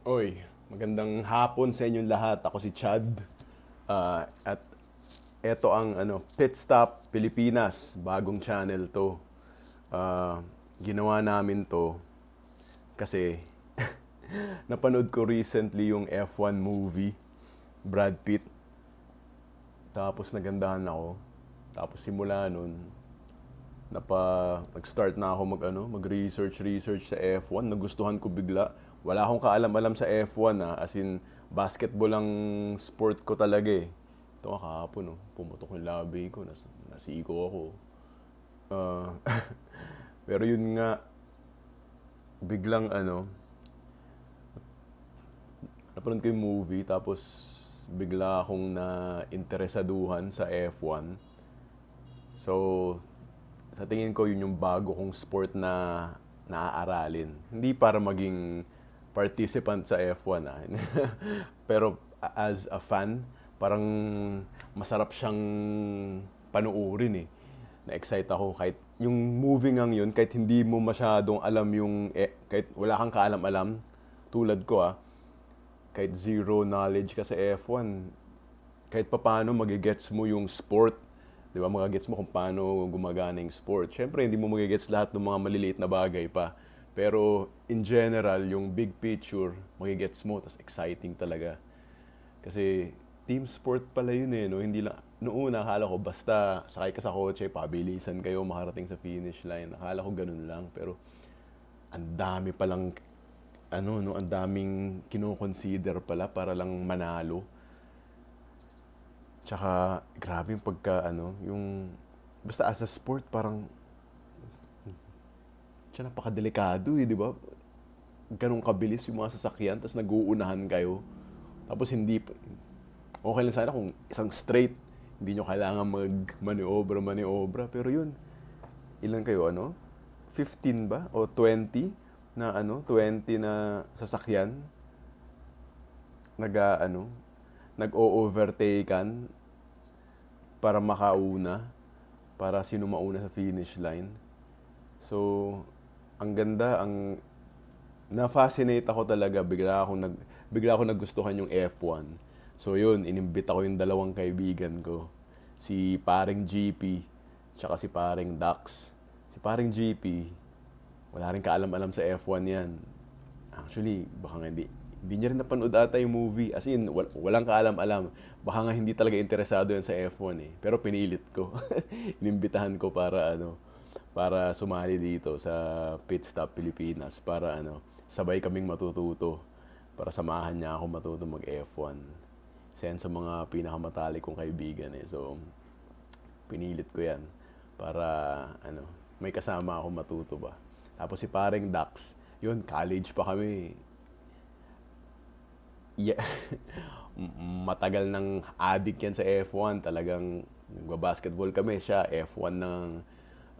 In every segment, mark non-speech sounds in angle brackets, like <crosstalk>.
Oy, magandang hapon sa inyong lahat. Ako si Chad. Ah, at eto ang ano, Pit Stop Pilipinas. Bagong channel to. Ah, ginawa namin to kasi <laughs> napanood ko recently yung F1 movie, Brad Pitt. Tapos nagandahan ako. Tapos simula nun, napa nag-start na ako mag ano, mag-research research sa F1. Nagustuhan ko bigla. Wala akong kaalam-alam sa F1 ah, as in basketball ang sport ko talaga eh. Ito nga kahapon, oh, pumutok yung labi ko, nas nasiko ako. Ah, <laughs> pero yun nga, biglang ano, napanood ko yung movie, tapos bigla akong na-interesaduhan sa F1. So, sa tingin ko yun yung bago kong sport na naaaralin. Hindi para maging participant sa F1 ah. <laughs> Pero as a fan, parang masarap siyang panuorin eh. Na-excite ako kahit yung movie ngang yun, kahit hindi mo masyadong alam yung, eh, kahit wala kang kaalam-alam, tulad ko ah, kahit zero knowledge ka sa F1, kahit papaano magigets mo yung sport. Di ba? Magigets mo kung paano gumagana yung sport. Siyempre, hindi mo magigets lahat ng mga maliliit na bagay pa. Pero in general, yung big picture, magigets mo, tas exciting talaga. Kasi team sport pala yun eh, no? Hindi lang, noong una, akala ko basta sakay ka sa kotse, pabilisan kayo makarating sa finish line. Akala ko ganun lang. Pero ang dami palang, ano, no? Ang daming kinoconsider pala para lang manalo. Tsaka, grabe yung pagka, ano, yung, basta as a sport, parang, siya napakadelikado eh, di ba? Ganong kabilis yung mga sasakyan, tapos nag-uunahan kayo. Tapos hindi, okay lang sana kung isang straight, hindi nyo kailangan mag-maniobra, maniobra. Pero yun, ilan kayo, ano? 15 ba? O 20 na ano? 20 na sasakyan? Nag, ano? Nag-o-overtaken para makauna, para sino mauna sa finish line. So, ang ganda, ang na-fascinate ako talaga, bigla ako nag bigla ako nagustuhan yung F1. So yun, inimbita ko yung dalawang kaibigan ko. Si paring GP, tsaka si paring Dax. Si paring GP, wala rin kaalam-alam sa F1 yan. Actually, baka nga hindi, hindi niya rin napanood ata yung movie. As in, wal- walang kaalam-alam. Baka nga hindi talaga interesado yan sa F1 eh. Pero pinilit ko. <laughs> Inimbitahan ko para ano, para sumali dito sa Pit Stop Pilipinas para ano, sabay kaming matututo para samahan niya ako matuto mag F1. Isa yan sa mga pinakamatalik kong kaibigan eh. So, pinilit ko yan para ano, may kasama ako matuto ba. Tapos si paring Dax, yun, college pa kami. Yeah. <laughs> matagal ng addict yan sa F1. Talagang nagbabasketball kami siya. F1 ng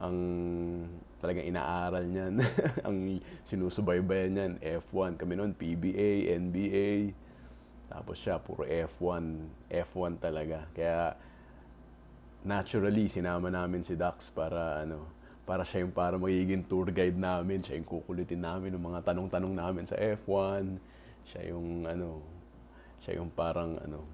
ang talagang inaaral niyan. <laughs> ang sinusubaybayan niyan. F1. Kami noon, PBA, NBA. Tapos siya, puro F1. F1 talaga. Kaya naturally, sinama namin si Dax para ano, para siya yung para magiging tour guide namin. Siya yung kukulitin namin ng mga tanong-tanong namin sa F1. Siya yung ano, siya yung parang ano,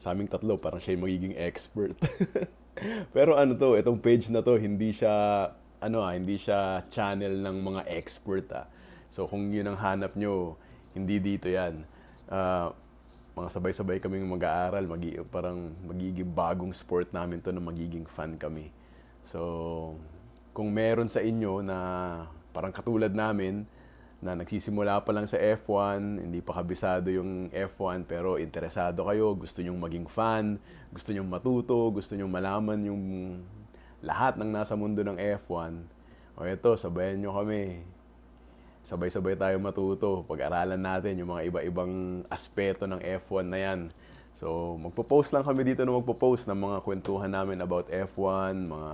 sa aming tatlo, parang siya yung magiging expert. <laughs> <laughs> Pero ano to, itong page na to, hindi siya, ano ah, hindi siya channel ng mga expert ah. So kung yun ang hanap nyo, hindi dito yan. Ah, mga sabay-sabay kaming mag-aaral, magi parang magiging bagong sport namin to na magiging fan kami. So, kung meron sa inyo na parang katulad namin, na nagsisimula pa lang sa F1, hindi pa kabisado yung F1, pero interesado kayo, gusto nyong maging fan, gusto nyong matuto, gusto nyong malaman yung lahat ng nasa mundo ng F1, o eto, sabayan nyo kami. Sabay-sabay tayo matuto. Pag-aralan natin yung mga iba-ibang aspeto ng F1 na yan. So, magpo-post lang kami dito na magpo-post ng mga kwentuhan namin about F1, mga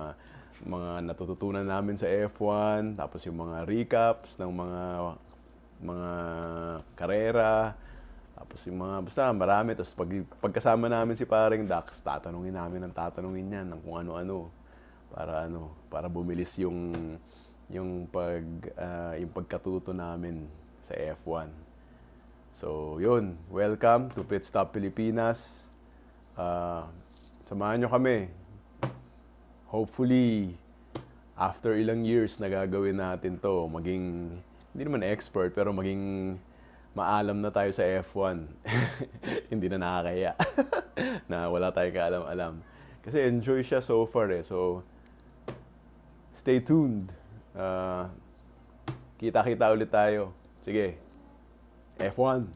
mga natututunan namin sa F1, tapos yung mga recaps ng mga mga karera, tapos yung mga, basta marami. Tapos pag, pagkasama namin si paring Dax, tatanungin namin ang tatanungin niyan ng kung ano-ano. Para ano, para bumilis yung yung pag ah, yung pagkatuto namin sa F1. So, yun. Welcome to Pit Stop Pilipinas. Ah, samahan nyo kami. Hopefully, after ilang years na gagawin natin to, maging, hindi naman expert, pero maging maalam na tayo sa F1. <laughs> hindi na nakakaya. <laughs> na wala tayong kaalam-alam. Kasi enjoy siya so far eh. So, stay tuned. Ah, kita-kita ulit tayo. Sige. F1.